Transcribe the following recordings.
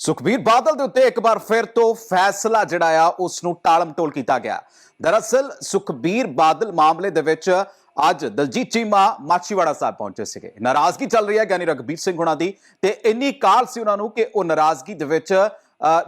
ਸੁਖਬੀਰ ਬਾਦਲ ਦੇ ਉੱਤੇ ਇੱਕ ਵਾਰ ਫਿਰ ਤੋਂ ਫੈਸਲਾ ਜਿਹੜਾ ਆ ਉਸ ਨੂੰ ਟਾਲਮਟੋਲ ਕੀਤਾ ਗਿਆ। ਦਰਅਸਲ, ਸੁਖਬੀਰ ਬਾਦਲ ਮਾਮਲੇ ਦੇ ਵਿੱਚ ਅੱਜ ਦਲਜੀਤ ਚੀਮਾ ਮਾਛੀਵਾੜਾ ਸਾਹਿਬ ਪਹੁੰਚੇ ਸੀਗੇ। ਨਾਰਾਜ਼ਗੀ ਚੱਲ ਰਹੀ ਹੈ ਗਿਆਨੀ ਰਗਬੀਰ ਸਿੰਘ ਹੁਣਾਂ ਦੀ ਤੇ ਇੰਨੀ ਕਾਲ ਸੀ ਉਹਨਾਂ ਨੂੰ ਕਿ ਉਹ ਨਾਰਾਜ਼ਗੀ ਦੇ ਵਿੱਚ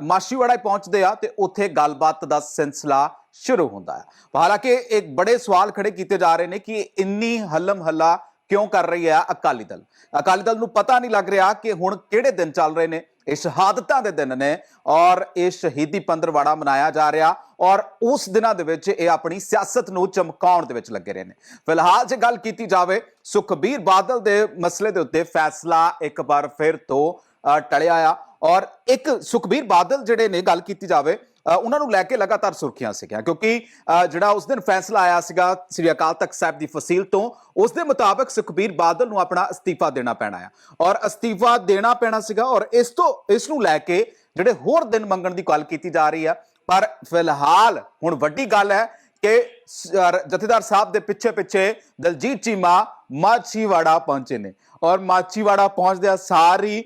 ਮਾਛੀਵਾੜਾ ਪਹੁੰਚਦੇ ਆ ਤੇ ਉੱਥੇ ਗੱਲਬਾਤ ਦਾ ਸਿਲਸਿਲਾ ਸ਼ੁਰੂ ਹੁੰਦਾ ਹੈ। ਹਾਲਾਂਕਿ ਇੱਕ ਬੜੇ ਸਵਾਲ ਖੜੇ ਕੀਤੇ ਜਾ ਰਹੇ ਨੇ ਕਿ ਇੰਨੀ ਹੱਲਮ ਹੱਲਾ ਕਿਉਂ ਕਰ ਰਹੀ ਹੈ ਅਕਾਲੀ ਦਲ? ਅਕਾਲੀ ਦਲ ਨੂੰ ਪਤਾ ਨਹੀਂ ਲੱਗ ਰਿਹਾ ਕਿ ਹੁਣ ਕਿਹੜੇ ਦਿਨ ਚੱਲ ਰਹੇ ਨੇ ਇਹ ਸ਼ਹਾਦਤਾਂ ਦੇ ਦਿਨ ਨੇ ਔਰ ਇਹ ਸ਼ਹੀਦੀ ਪੰਦਰਵਾੜਾ ਮਨਾਇਆ ਜਾ ਰਿਹਾ ਔਰ ਉਸ ਦਿਨਾਂ ਦੇ ਵਿੱਚ ਇਹ ਆਪਣੀ ਸਿਆਸਤ ਨੂੰ ਚਮਕਾਉਣ ਦੇ ਵਿੱਚ ਲੱਗੇ ਰਹੇ ਨੇ। ਫਿਲਹਾਲ ਜੇ ਗੱਲ ਕੀਤੀ ਜਾਵੇ ਸੁਖਬੀਰ ਬਾਦਲ ਦੇ ਮਸਲੇ ਦੇ ਉੱਤੇ ਫੈਸਲਾ ਇੱਕ ਵਾਰ ਫਿਰ ਤੋਂ ਅ, ਟਲਿਆ ਆ ਔਰ ਇੱਕ ਸੁਖਬੀਰ ਬਾਦਲ ਜਿਹੜੇ ਨੇ ਗੱਲ ਕੀਤੀ ਜਾਵੇ ਉਹਨਾਂ ਨੂੰ ਲੈ ਕੇ ਲਗਾਤਾਰ ਸੁਰਖੀਆਂ ਸੀਗੀਆਂ, ਕਿਉਂਕਿ ਜਿਹੜਾ ਉਸ ਦਿਨ ਫੈਸਲਾ ਆਇਆ ਸੀਗਾ ਸ੍ਰੀ ਅਕਾਲ ਤਖਤ ਸਾਹਿਬ ਦੀ ਫਸੀਲ ਤੋਂ, ਉਸ ਦੇ ਮੁਤਾਬਕ ਸੁਖਬੀਰ ਬਾਦਲ ਨੂੰ ਆਪਣਾ ਅਸਤੀਫਾ ਦੇਣਾ ਪੈਣਾ ਆ। ਔਰ ਅਸਤੀਫਾ ਦੇਣਾ ਪੈਣਾ ਸੀਗਾ ਔਰ ਇਸ ਤੋਂ, ਇਸ ਨੂੰ ਲੈ ਕੇ ਜਿਹੜੇ ਹੋਰ ਦਿਨ ਮੰਗਣ ਦੀ ਗੱਲ ਕੀਤੀ ਜਾ ਰਹੀ ਆ, ਪਰ ਫਿਲਹਾਲ ਹੁਣ ਵੱਡੀ ਗੱਲ ਹੈ ਕਿ ਜਥੇਦਾਰ ਸਾਹਿਬ ਦੇ ਪਿੱਛੇ ਪਿੱਛੇ ਦਲਜੀਤ ਚੀਮਾ ਮਾਛੀਵਾੜਾ ਪਹੁੰਚੇ ਨੇ। ਔਰ ਮਾਛੀਵਾੜਾ ਪਹੁੰਚਦਿਆਂ ਸਾਰੀ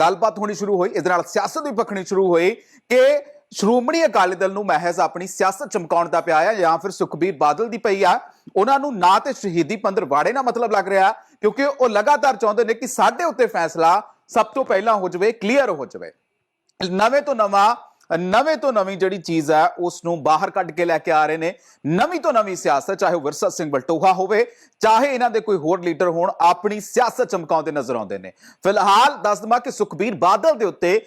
ਗੱਲਬਾਤ ਹੋਣੀ ਸ਼ੁਰੂ ਹੋਈ। ਇਸ ਨਾਲ ਸਿਆਸਤ ਵੀ ਪਖਣੀ ਸ਼ੁਰੂ ਹੋਈ ਕਿ ਸ਼੍ਰੋਮਣੀ ਅਕਾਲੀ ਦਲ ਨੂੰ ਮਹਿਜ਼ ਆਪਣੀ ਸਿਆਸਤ ਚਮਕਾਉਣ ਦਾ ਪਿਆ ਆ ਜਾਂ ਫਿਰ ਸੁਖਬੀਰ ਬਾਦਲ ਦੀ ਪਈ ਆ। ਉਹਨਾਂ ਨੂੰ ਨਾ ਤੇ ਸ਼ਹੀਦੀ ਪੰਦਰਵਾੜੇ ਨਾਲ ਮਤਲਬ ਲੱਗ ਰਿਹਾ, ਕਿਉਂਕਿ ਉਹ ਲਗਾਤਾਰ ਚਾਹੁੰਦੇ ਨੇ ਕਿ ਸਾਡੇ ਉੱਤੇ ਫੈਸਲਾ ਸਭ ਤੋਂ ਪਹਿਲਾਂ ਹੋ ਜਾਵੇ, ਕਲੀਅਰ ਹੋ ਜਾਵੇ। ਨਵੇਂ ਤੋਂ ਨਵਾਂ ਨਵੇਂ ਤੋਂ ਨਵੀਂ ਜਿਹੜੀ ਚੀਜ਼ ਹੈ ਉਸ ਨੂੰ ਬਾਹਰ ਕੱਢ ਕੇ ਲੈ ਕੇ ਆ ਰਹੇ ਨੇ। ਨਵੀਂ ਤੋਂ ਨਵੀਂ ਸਿਆਸਤ, ਚਾਹੇ ਉਹ ਵਿਰਸਾ ਸਿੰਘ ਬਲਟੋਹਾ ਹੋਵੇ, ਚਾਹੇ ਇਹਨਾਂ ਦੇ ਕੋਈ ਹੋਰ ਲੀਡਰ ਹੋਣ, ਆਪਣੀ ਸਿਆਸਤ ਚਮਕਾਉਂਦੇ ਨਜ਼ਰ ਆਉਂਦੇ ਨੇ। ਫਿਲਹਾਲ ਦੱਸ ਦਵਾਂ ਕਿ ਸੁਖਬੀਰ ਬਾਦਲ ਦੇ ਉੱਤੇ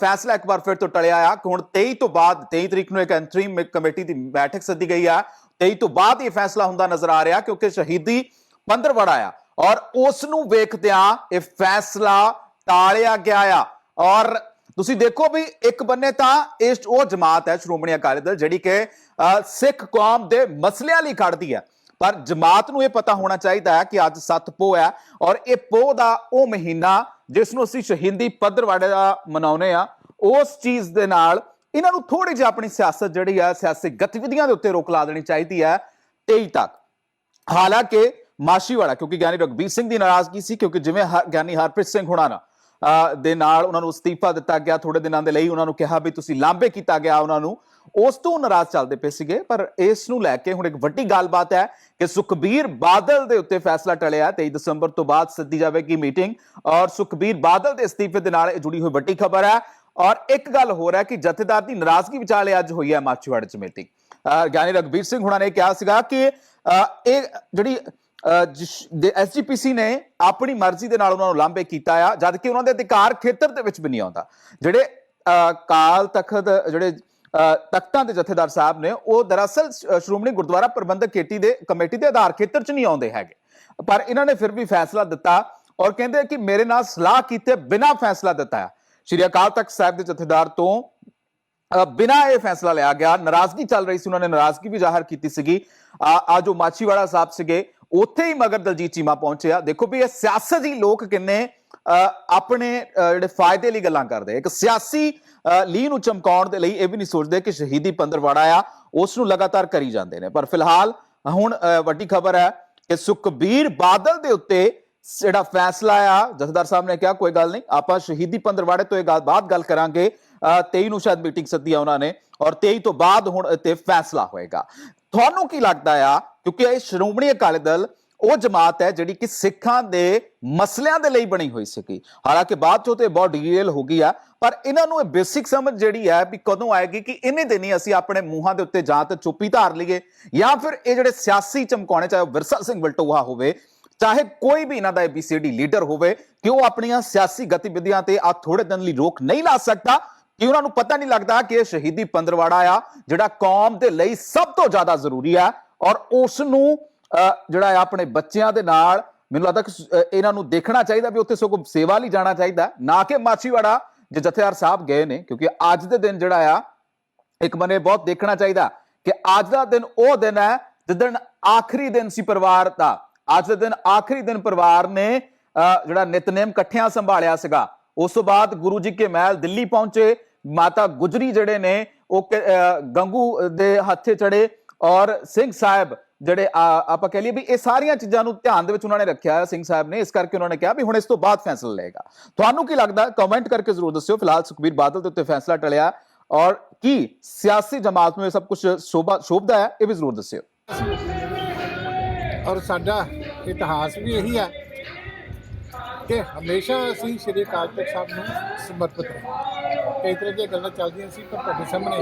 ਫੈਸਲਾ ਇੱਕ ਵਾਰ ਫਿਰ ਤੋਂ ਟਲਿਆ ਆ ਕਿ ਹੁਣ 23 ਤੋਂ ਬਾਅਦ 23 ਤਰੀਕ ਨੂੰ ਇੱਕ ਅੰਤਰੀਮ ਕਮੇਟੀ ਦੀ ਬੈਠਕ ਸੱਦੀ ਗਈ ਆ। 23 ਤੋਂ ਬਾਅਦ ਇਹ ਫੈਸਲਾ ਹੁੰਦਾ ਨਜ਼ਰ ਆ ਰਿਹਾ ਕਿਉਂਕਿ ਸ਼ਹੀਦੀ ਪੰਦਰਵੜਾ ਆ। ਔਰ ਉਸ ਨੂੰ ਵੇਖਦਿਆਂ ਇਹ ਫੈਸਲਾ ਟਾਲਿਆ ਗਿਆ ਆ। ਔਰ ਤੁਸੀਂ ਦੇਖੋ ਵੀ ਇੱਕ ਬੰਨੇ ਤਾਂ ਇਸ ਉਹ ਜਮਾਤ ਹੈ ਸ਼੍ਰੋਮਣੀ ਅਕਾਲੀ ਦਲ ਜਿਹੜੀ ਕਿ ਸਿੱਖ ਕੌਮ ਦੇ ਮਸਲਿਆਂ ਲਈ ਖੜਦੀ ਹੈ। ਪਰ ਜਮਾਤ ਨੂੰ ਇਹ ਪਤਾ ਹੋਣਾ ਚਾਹੀਦਾ ਹੈ ਕਿ ਅੱਜ ਸੱਤ ਪੋ ਹੈ ਔਰ ਇਹ ਪੋ ਦਾ ਉਹ ਮਹੀਨਾ ਜਿਸ ਨੂੰ ਅਸੀਂ ਸ਼ਹੀਦੀ ਪੱਧਰਵਾੜੇ ਦਾ ਮਨਾਉਨੇ ਆ ਉਸ ਚੀਜ਼ ਦੇ ਨਾਲ ਇਹਨਾਂ ਨੂੰ ਥੋੜੀ ਜਿਹੀ ਆਪਣੀ ਸਿਆਸਤ ਜਿਹੜੀ ਹੈ, ਸਿਆਸੀ ਗਤੀਵਿਧੀਆਂ ਦੇ ਉੱਤੇ ਰੋਕ ਲਾ ਦੇਣੀ ਚਾਹੀਦੀ ਹੈ 23 ਤੱਕ। ਹਾਲਾਂਕਿ ਮਾਸ਼ੀਵਾੜਾ ਕਿਉਂਕਿ ਗਿਆਨੀ ਰਗਬੀਰ ਸਿੰਘ ਦੀ ਨਾਰਾਜ਼ਗੀ ਸੀ, ਕਿਉਂਕਿ ਜਿਵੇਂ ਹ- ਗਿਆਨੀ ਹਰਪ੍ਰੀਤ ਸਿੰਘ ਹੁਣਾਂ ਨਾਲ ਦੇ ਨਾਲ ਉਹਨਾਂ ਨੂੰ ਅਸਤੀਫਾ ਦਿੱਤਾ ਗਿਆ ਥੋੜੇ ਦਿਨਾਂ ਦੇ ਲਈ ਉਹਨਾਂ ਨੂੰ ਕਿਹਾ ਵੀ ਤੁਸੀਂ ਲਾਂਬੇ ਕੀਤਾ ਗਿਆ ਉਹਨਾਂ ਨੂੰ। ਉਸ ਤੋਂ ਨਾਰਾਜ਼ ਚੱਲਦੇ ਪਏ ਸੀਗੇ ਪਰ ਇਸ ਨੂੰ ਲੈ ਕੇ ਹੁਣ ਇੱਕ ਵੱਡੀ ਗੱਲਬਾਤ ਹੈ ਕਿ ਸੁਖਬੀਰ ਬਾਦਲ ਦੇ ਉੱਤੇ ਫੈਸਲਾ ਟਲਿਆ 23 ਦਸੰਬਰ ਤੋਂ ਬਾਅਦ ਸੱਦੀ ਜਾਵੇਗੀ ਮੀਟਿੰਗ ਔਰ ਸੁਖਬੀਰ ਬਾਦਲ ਦੇ ਅਸਤੀਫੇ ਦੇ ਨਾਲ ਇਹ ਜੁੜੀ ਹੋਈ ਵੱਡੀ ਖਬਰ ਹੈ। ਔਰ ਇੱਕ ਗੱਲ ਹੋਰ ਹੈ ਕਿ ਜਥੇਦਾਰ ਦੀ ਨਾਰਾਜ਼ਗੀ ਵਿਚਾਲੇ ਅੱਜ ਹੋਈ ਹੈ ਮਾਚੀਵਾੜੇ ਚ ਮੀਟਿੰਗ। ਅ, ਗਿਆਨੀ ਰਗਬੀਰ ਸਿੰਘ ਹੁਣਾਂ ਨੇ ਕਿਹਾ ਸੀਗਾ ਕਿ ਇਹ ਜਿਹੜੀ ਐਸਜੀਪੀਸੀ ਨੇ ਆਪਣੀ ਮਰਜ਼ੀ ਦੇ ਨਾਲ ਉਹਨਾਂ ਨੂੰ ਲਾਂਭੇ ਕੀਤਾ ਆ ਜਦ ਕਿ ਉਹਨਾਂ ਦੇ ਅਧਿਕਾਰ ਖੇਤਰ ਦੇ ਵਿੱਚ ਵੀ ਨਹੀਂ ਆਉਂਦਾ। ਜਿਹੜੇ ਕਾਲ ਤਖਤ ਜਿਹੜੇ ਤਖਤਾਂ ਦੇ ਜਥੇਦਾਰ ਸਾਹਿਬ ਨੇ ਉਹ ਦਰਅਸਲ ਸ਼੍ਰੋਮਣੀ ਗੁਰਦੁਆਰਾ ਪ੍ਰਬੰਧਕ ਕਮੇਟੀ ਦੇ ਕਮੇਟੀ ਦੇ ਆਧਾਰ ਖੇਤਰ 'ਚ ਨਹੀਂ ਆਉਂਦੇ ਹੈਗੇ। ਪਰ ਇਹਨਾਂ ਨੇ ਫਿਰ ਵੀ ਫੈਸਲਾ ਦਿੱਤਾ ਔਰ ਕਹਿੰਦੇ ਕਿ ਮੇਰੇ ਨਾਲ ਸਲਾਹ ਕੀਤੇ ਬਿਨਾ ਫੈਸਲਾ ਦਿੱਤਾ ਹੈ ਸ਼੍ਰੀ ਅਕਾਲ ਤਖਤ ਸਾਹਿਬ ਦੇ ਜਥੇਦਾਰ ਤੋਂ ਅ, ਬਿਨਾਂ ਇਹ ਫੈਸਲਾ ਲਿਆ ਗਿਆ। ਨਾਰਾਜ਼ਗੀ ਚੱਲ ਰਹੀ ਸੀ ਉਹਨਾਂ ਨੇ ਨਾਰਾਜ਼ਗੀ ਵੀ ਜ਼ਾਹਰ ਕੀਤੀ ਸੀਗੀ। ਆ ਜੋ ਮਾਛੀਵਾੜਾ ਸਾਹਿਬ ਸੀਗੇ ਉੱਥੇ ਹੀ ਮਗਰ ਦਲਜੀਤ ਚੀਮਾ ਪਹੁੰਚਿਆ ਦੇਖੋ ਵੀ ਇਹ ਸਿਆਸਤ ਹੀ ਲੋਕ ਕਿੰਨੇ ਆਪਣੇ ਜਿਹੜੇ ਫਾਇਦੇ ਲਈ ਗੱਲਾਂ ਕਰਦੇ ਇੱਕ ਸਿਆਸੀ ਅ, ਲੀਹ ਨੂੰ ਚਮਕਾਉਣ ਦੇ ਲਈ ਇਹ ਵੀ ਨਹੀਂ ਸੋਚਦੇ ਕਿ ਸ਼ਹੀਦੀ ਪੰਦਰਵਾੜਾ ਆ ਉਸ ਨੂੰ ਲਗਾਤਾਰ ਕਰੀ ਜਾਂਦੇ ਨੇ। ਪਰ ਫਿਲਹਾਲ ਹੁਣ ਵੱਡੀ ਖਬਰ ਹੈ ਕਿ ਸੁਖਬੀਰ ਬਾਦਲ ਦੇ ਉੱਤੇ ਜਿਹੜਾ ਫੈਸਲਾ ਆ ਜਥੇਦਾਰ ਸਾਹਿਬ ਨੇ ਕਿਹਾ ਕੋਈ ਗੱਲ ਨਹੀਂ ਆਪਾਂ ਸ਼ਹੀਦੀ ਪੰਦਰਵਾੜੇ ਤੋਂ ਇਹ ਗੱਲ ਬਾਅਦ ਗੱਲ ਕਰਾਂਗੇ। ਅ, 23 ਨੂੰ ਸ਼ਾਇਦ ਮੀਟਿੰਗ ਸੱਦੀ ਆ ਉਹਨਾਂ ਨੇ ਔਰ 23 ਤੋਂ ਬਾਅਦ ਹੁਣ ਇੱਥੇ ਫੈਸਲਾ ਹੋਏਗਾ। ਤੁਹਾਨੂੰ ਕੀ ਲੱਗਦਾ ਆ ਕਿਉਂਕਿ ਇਹ ਸ਼੍ਰੋਮਣੀ ਅਕਾਲੀ ਦਲ ਉਹ ਜਮਾਤ ਹੈ ਜਿਹੜੀ ਕਿ ਸਿੱਖਾਂ ਦੇ ਮਸਲਿਆਂ ਦੇ ਲਈ ਬਣੀ ਹੋਈ ਸੀਗੀ। ਹਾਲਾਂਕਿ ਬਾਅਦ ਚੋਂ ਤੇ ਬਹੁਤ ਡਿਟੇਲ ਹੋ ਗਈ ਆ, ਪਰ ਇਹਨਾਂ ਨੂੰ ਇਹ ਬੇਸਿਕ ਸਮਝ ਜਿਹੜੀ ਹੈ ਵੀ ਕਦੋਂ ਆਏਗੀ ਕਿ ਇਹਨੇ ਦਿਨ ਹੀ ਅਸੀਂ ਆਪਣੇ ਮੂੰਹਾਂ ਦੇ ਉੱਤੇ ਜਾਂ ਤਾਂ ਚੁੱਪੀ ਧਾਰ ਲਈਏ ਜਾਂ ਫਿਰ ਇਹ ਜਿਹੜੇ ਸਿਆਸੀ ਚਮਕਾਉਣੇ, ਚਾਹੇ ਉਹ ਵਿਰਸਾ ਸਿੰਘ ਵਲਟੋਹਾ ਹੋਵੇ, ਚਾਹੇ ਕੋਈ ਵੀ ਇਹਨਾਂ ਦਾ ABCD ਲੀਡਰ ਹੋਵੇ, ਕਿ ਉਹ ਆਪਣੀਆਂ ਸਿਆਸੀ ਗਤੀਵਿਧੀਆਂ ਤੇ ਆ ਥੋੜੇ ਦਿਨ ਲਈ ਰੋਕ ਨਹੀਂ ਲਾ ਸਕਦਾ, ਕਿ ਉਹਨਾਂ ਨੂੰ ਪਤਾ ਨਹੀਂ ਲੱਗਦਾ ਕਿ ਇਹ ਸ਼ਹੀਦੀ ਪੰਦਰਵਾੜਾ ਆ, ਜਿਹੜਾ ਕੌਮ ਦੇ ਲਈ ਸਭ ਤੋਂ ਜ਼ਿਆਦਾ ਜ਼ਰੂਰੀ ਆ ਔਰ ਉਸ ਨੂੰ ਜਿਹੜਾ ਆ ਆਪਣੇ ਬੱਚਿਆਂ ਦੇ ਨਾਲ ਮੈਨੂੰ ਲੱਗਦਾ ਕਿ ਇਹਨਾਂ ਨੂੰ ਦੇਖਣਾ ਚਾਹੀਦਾ ਵੀ ਉੱਥੇ ਸਗੋਂ ਸੇਵਾ ਲਈ ਜਾਣਾ ਚਾਹੀਦਾ ਨਾ ਕਿ ਮਾਛੀਵਾੜਾ ਜੇ ਜਥੇਦਾਰ ਸਾਹਿਬ ਗਏ ਨੇ ਕਿਉਂਕਿ ਅੱਜ ਦੇ ਦਿਨ ਜਿਹੜਾ ਆ ਇੱਕ ਬੰਨੇ ਬਹੁਤ ਦੇਖਣਾ ਚਾਹੀਦਾ ਕਿ ਅੱਜ ਦਾ ਦਿਨ ਉਹ ਦਿਨ ਹੈ ਜਿੱਦਣ ਆਖਰੀ ਦਿਨ ਸੀ ਪਰਿਵਾਰ ਦਾ। ਅੱਜ ਦੇ ਦਿਨ ਆਖਰੀ ਦਿਨ ਪਰਿਵਾਰ ਨੇ ਅਹ, ਜਿਹੜਾ ਨਿਤਨੇਮ ਇਕੱਠਿਆਂ ਸੰਭਾਲਿਆ ਸੀਗਾ। ਉਸ ਤੋਂ ਬਾਅਦ ਗੁਰੂ ਜੀ ਕੇ ਮਹਿਲ ਦਿੱਲੀ ਪਹੁੰਚੇ ਮਾਤਾ ਗੁਜਰੀ ਜਿਹੜੇ ਨੇ ਉਹ ਅਹ, ਗੰਗੂ ਦੇ ਹੱਥੇ ਚੜੇ ਔਰ ਸਿੰਘ ਸਾਹਿਬ ਜਿਹੜੇ ਆਪਾਂ ਕਹਿ ਲਈਏ ਵੀ ਇਹ ਸਾਰੀਆਂ ਚੀਜ਼ਾਂ ਨੂੰ ਧਿਆਨ ਦੇ ਵਿੱਚ ਉਹਨਾਂ ਨੇ ਰੱਖਿਆ ਹੈ, ਸਿੰਘ ਸਾਹਿਬ ਨੇ। ਇਸ ਕਰਕੇ ਉਹਨਾਂ ਨੇ ਕਿਹਾ ਵੀ ਹੁਣ ਇਸ ਤੋਂ ਬਾਅਦ ਫੈਸਲਾ ਲਏਗਾ। ਤੁਹਾਨੂੰ ਕੀ ਲੱਗਦਾ ਕਮੈਂਟ ਕਰਕੇ ਜ਼ਰੂਰ ਦੱਸਿਓ। ਫਿਲਹਾਲ ਸੁਖਬੀਰ ਬਾਦਲ ਦੇ ਉੱਤੇ ਫੈਸਲਾ ਟਲਿਆ ਔਰ ਕੀ ਸਿਆਸੀ ਜਮਾਤ ਨੂੰ ਇਹ ਸਭ ਕੁਝ ਸ਼ੋਭਾ, ਸ਼ੋਭਦਾ ਹੈ, ਇਹ ਵੀ ਜ਼ਰੂਰ ਦੱਸਿਓ। ਔਰ ਸਾਡਾ ਇਤਿਹਾਸ ਵੀ ਇਹੀ ਹੈ ਕਿ ਹਮੇਸ਼ਾ ਅਸੀਂ ਸ੍ਰੀ ਅਕਾਲ ਤਖਤ ਸਾਹਿਬ ਨੂੰ ਸਮਰਪਿਤ ਰਹੇ ਕਈ ਤਰ੍ਹਾਂ ਦੀਆਂ ਗੱਲਾਂ ਚੱਲਦੀਆਂ ਸੀ, ਪਰ ਤੁਹਾਡੇ ਸਾਹਮਣੇ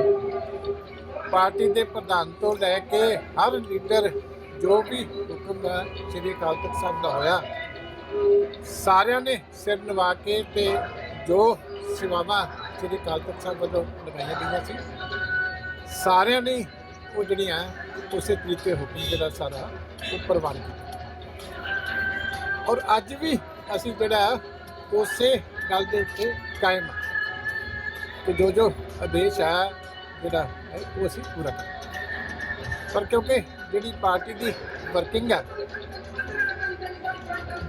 ਪਾਰਟੀ ਦੇ ਪ੍ਰਧਾਨ ਤੋਂ ਲੈ ਕੇ ਹਰ ਲੀਡਰ ਜੋ ਵੀ ਹੁਕਮ ਸ੍ਰੀ ਅਕਾਲ ਤਖਤ ਸਾਹਿਬ ਦਾ ਹੋਇਆ, ਸਾਰਿਆਂ ਨੇ ਸਿਰ ਨਿਵਾ ਕੇ ਤੇ ਜੋ ਸੇਵਾਵਾਂ ਸ੍ਰੀ ਅਕਾਲ ਤਖਤ ਸਾਹਿਬ ਵੱਲੋਂ ਲਗਾਈਆਂ ਗਈਆਂ ਸੀ, ਸਾਰਿਆਂ ਨੇ ਉਹ ਜਿਹੜੀਆਂ ਉਸੇ ਤਰੀਕੇ ਹੁਕਮ ਜਿਹੜਾ ਸਾਰਾ ਉਹ ਪ੍ਰਵਾਨ ਕੀਤਾ। ਔਰ ਅੱਜ ਵੀ ਅਸੀਂ ਜਿਹੜਾ ਉਸੇ ਗੱਲ ਦੇ ਉੱਤੇ ਕਾਇਮ ਕਿ ਜੋ ਜੋ ਆਦੇਸ਼ ਹੈ ਜਿਹੜਾ ਹੈ, ਉਹ ਅਸੀਂ ਪੂਰਾ ਕਰਾਂਗੇ ਪਰ ਕਿਉਂਕਿ ਜਿਹੜੀ ਪਾਰਟੀ ਦੀ ਵਰਕਿੰਗ ਹੈ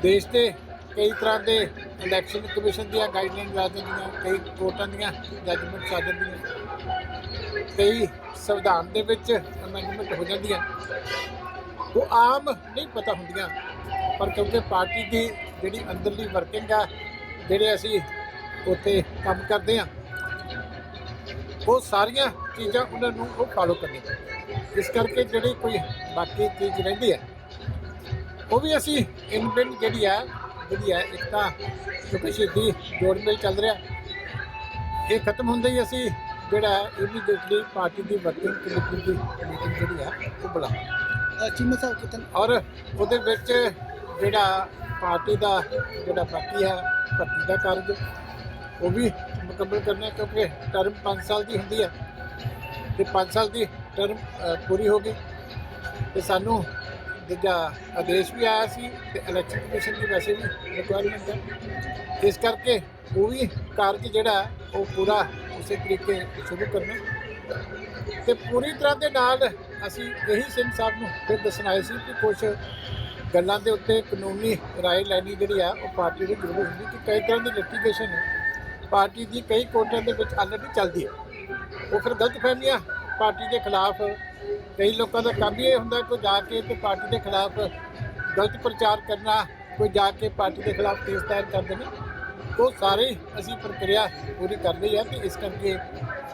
ਦੇਸ਼ ਦੇ ਕਈ ਤਰ੍ਹਾਂ ਦੇ ਇਲੈਕਸ਼ਨ ਕਮਿਸ਼ਨ ਦੀਆਂ ਗਾਈਡਲਾਈਨਸ ਆ ਜਾਂਦੀਆਂ ਕਈ ਕੋਰਟਾਂ ਦੀਆਂ ਜੱਜਮੈਂਟਸ ਆ ਜਾਂਦੀਆਂ ਕਈ ਸੰਵਿਧਾਨ ਦੇ ਵਿੱਚ ਅਮੈਂਡਮੈਂਟ ਹੋ ਜਾਂਦੀਆਂ। ਉਹ ਆਮ ਨਹੀਂ ਪਤਾ ਹੁੰਦੀਆਂ, ਪਰ ਕਿਉਂਕਿ ਪਾਰਟੀ ਦੀ ਜਿਹੜੀ ਅੰਦਰਲੀ ਵਰਕਿੰਗ ਆ, ਜਿਹੜੇ ਅਸੀਂ ਉੱਥੇ ਕੰਮ ਕਰਦੇ ਆ, ਉਹ ਸਾਰੀਆਂ ਚੀਜ਼ਾਂ ਉਹਨਾਂ ਨੂੰ ਉਹ ਫਾਲੋ ਕਰਨੀਆਂ ਪੈਂਦੀਆਂ। ਇਸ ਕਰਕੇ ਜਿਹੜੀ ਕੋਈ ਬਾਕੀ ਚੀਜ਼ ਰਹਿੰਦੀ ਹੈ ਉਹ ਵੀ ਅਸੀਂ ਇਨਬਿਨ ਜਿਹੜੀ ਹੈ ਜਿਹੜੀ ਹੈ ਇੱਕ ਤਾਂ ਕਿਉਂਕਿ ਸ਼ਹੀਦੀ ਜੋੜ ਮੇਲ ਚੱਲ ਰਿਹਾ। ਇਹ ਖਤਮ ਹੁੰਦੇ ਹੀ ਅਸੀਂ ਜਿਹੜਾ ਇਮੀਡੀਏਟਲੀ ਪਾਰਟੀ ਦੀ ਵਰਕਿੰਗ ਕਮੇਟੀ ਦੀ ਮੀਟਿੰਗ ਜਿਹੜੀ ਹੈ ਉਹ ਬੁਲਾਵਾਂਗੇ। ਚੀਮਾ ਸਾਹਿਬ ਕਿਤਨ ਔਰ ਉਹਦੇ ਵਿੱਚ ਜਿਹੜਾ ਪਾਰਟੀ ਦਾ ਜਿਹੜਾ ਬਾਕੀ ਹੈ ਭਰਤੀ ਦਾ ਕਾਰਜ ਉਹ ਵੀ ਮੁਕੰਮਲ ਕਰਨਾ ਕਿਉਂਕਿ ਟਰਮ 5 ਸਾਲ ਦੀ ਹੁੰਦੀ ਹੈ। ਤੇ 5 ਸਾਲ ਦੀ ਟਰਮ ਪੂਰੀ ਹੋ ਗਈ। ਤੇ ਸਾਨੂੰ ਦੂਜਾ ਆਦੇਸ਼ ਵੀ ਆਇਆ ਸੀ ਤੇ ਇਲੈਕਸ਼ਨ ਕਮਿਸ਼ਨ ਦੀ ਵੈਸੇ ਵੀ ਰਿਕੁਆਇਰਮੈਂਟ ਹੈ। ਇਸ ਕਰਕੇ ਉਹ ਵੀ ਕਾਰਜ ਜਿਹੜਾ ਉਹ ਪੂਰਾ ਉਸੇ ਤਰੀਕੇ ਸ਼ੁਰੂ ਕਰਨਾ। ਤੇ ਪੂਰੀ ਤਰ੍ਹਾਂ ਦੇ ਨਾਲ ਅਸੀਂ ਇਹੀ ਸਿੰਘ ਸਾਹਿਬ ਨੂੰ ਫਿਰ ਦੱਸਣ ਆਏ ਸੀ ਕਿ ਕੁਝ ਗੱਲਾਂ ਦੇ ਉੱਤੇ ਕਾਨੂੰਨੀ ਰਾਏ ਲੈਣੀ ਜਿਹੜੀ ਆ, ਉਹ ਪਾਰਟੀ ਦੀ ਜ਼ਰੂਰਤ ਹੁੰਦੀ ਕਿ ਕਈ ਤਰ੍ਹਾਂ ਦੀ ਲਿਟੀਗੇਸ਼ਨ ਪਾਰਟੀ ਦੀ ਕਈ ਕੋਰਟਾਂ ਦੇ ਵਿੱਚ ਆਲਰੇਡੀ ਚੱਲਦੀ ਹੈ। ਉਹ ਫਿਰ ਗਲਤ ਫਹਿਮੀਆਂ ਪਾਰਟੀ ਦੇ ਖਿਲਾਫ। ਕਈ ਲੋਕਾਂ ਦਾ ਕੰਮ ਹੀ ਇਹ ਹੁੰਦਾ ਕੋਈ ਜਾ ਕੇ ਤੇ ਪਾਰਟੀ ਦੇ ਖਿਲਾਫ ਗਲਤ ਪ੍ਰਚਾਰ ਕਰਨਾ, ਕੋਈ ਜਾ ਕੇ ਪਾਰਟੀ ਦੇ ਖਿਲਾਫ ਕੇਸ ਦਾਇਰ ਕਰ ਦੇਣਾ। ਉਹ ਸਾਰੇ ਅਸੀਂ ਪ੍ਰਕਿਰਿਆ ਪੂਰੀ ਕਰ ਲਈ ਹੈ ਤੇ ਇਸ ਕਰਕੇ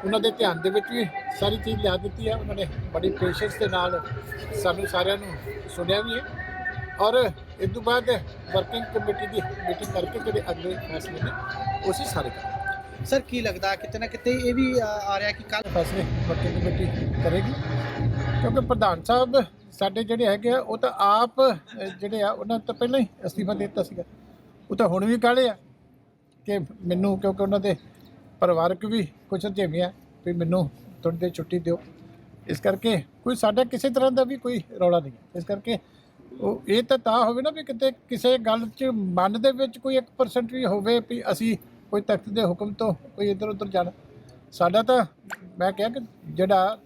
ਉਹਨਾਂ ਦੇ ਧਿਆਨ ਦੇ ਵਿੱਚ ਵੀ ਸਾਰੀ ਚੀਜ਼ ਲਿਆ ਦਿੱਤੀ ਹੈ। ਉਹਨਾਂ ਨੇ ਬੜੀ ਪੇਸ਼ੈਂਸ ਦੇ ਨਾਲ ਸਾਨੂੰ ਸਾਰਿਆਂ ਨੂੰ ਸੁਣਿਆ ਵੀ ਹੈ। ਔਰ ਇਸ ਤੋਂ ਬਾਅਦ ਵਰਕਿੰਗ ਕਮੇਟੀ ਦੀ ਮੀਟਿੰਗ ਕਰਕੇ ਜਿਹੜੇ ਅਗਲੇ ਫੈਸਲੇ ਨੇ, ਉਹ ਅਸੀਂ ਸਾਰੇ ਕਰਾਂਗੇ ਸਰ, ਕੀ ਲੱਗਦਾ ਕਿਤੇ ਨਾ ਕਿਤੇ ਇਹ ਵੀ ਆ ਰਿਹਾ ਕਿ ਕੱਲ ਫੈਸਲੇ ਵਰਕਿੰਗ ਕਮੇਟੀ ਕਰੇਗੀ। ਕਿਉਂਕਿ ਪ੍ਰਧਾਨ ਸਾਹਿਬ ਸਾਡੇ ਜਿਹੜੇ ਹੈਗੇ ਆ, ਉਹ ਤਾਂ ਆਪ ਜਿਹੜੇ ਆ, ਉਹਨਾਂ ਨੇ ਤਾਂ ਪਹਿਲਾਂ ਹੀ ਅਸਤੀਫਾ ਦੇ ਦਿੱਤਾ ਸੀਗਾ। ਉਹ ਤਾਂ ਹੁਣ ਵੀ ਕਾਲੇ ਆ ਕਿ ਮੈਨੂੰ, ਕਿਉਂਕਿ ਉਹਨਾਂ ਦੇ ਪਰਿਵਾਰਕ ਵੀ ਕੁਝ ਰੁਝੇਵਿਆਂ ਵੀ ਮੈਨੂੰ ਥੋੜ੍ਹੀ ਦੇਰ ਛੁੱਟੀ ਦਿਓ। ਇਸ ਕਰਕੇ ਕੋਈ ਸਾਡਾ ਕਿਸੇ ਤਰ੍ਹਾਂ ਦਾ ਵੀ ਕੋਈ ਰੌਲਾ ਨਹੀਂ ਹੈ। ਇਸ ਕਰਕੇ ਉਹ, ਇਹ ਤਾਂ ਤਾਂ ਹੋਵੇ ਨਾ ਵੀ ਕਿਤੇ ਕਿਸੇ ਗੱਲ 'ਚ ਮਨ ਦੇ ਵਿੱਚ ਕੋਈ 1% ਵੀ ਹੋਵੇ ਵੀ ਅਸੀਂ ਕੋਈ ਤਖਤ ਦੇ ਹੁਕਮ ਤੋਂ ਕੋਈ ਇੱਧਰ ਉੱਧਰ ਜਾਣਾ। ਸਾਡਾ ਤਾਂ ਮੈਂ ਕਿਹਾ ਕਿ ਜਿਹੜਾ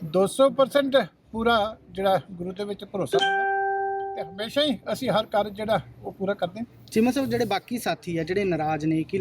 200% ਪੂਰਾ ਜਿਹੜਾ ਗੁਰੂ ਦੇ ਵਿੱਚ ਭਰੋਸਾ ਹੁੰਦਾ, ਤੇ ਹਮੇਸ਼ਾ ਹੀ ਅਸੀਂ ਹਰ ਕਾਰਜ ਜਿਹੜਾ ਉਹ ਪੂਰਾ ਕਰਦੇ ਹਾਂ। ਚੀਮਾ ਸਾਹਿਬ, ਜਿਹੜੇ ਬਾਕੀ ਸਾਥੀ ਆ, ਜਿਹੜੇ ਨਾਰਾਜ਼ ਨੇ, ਕਿ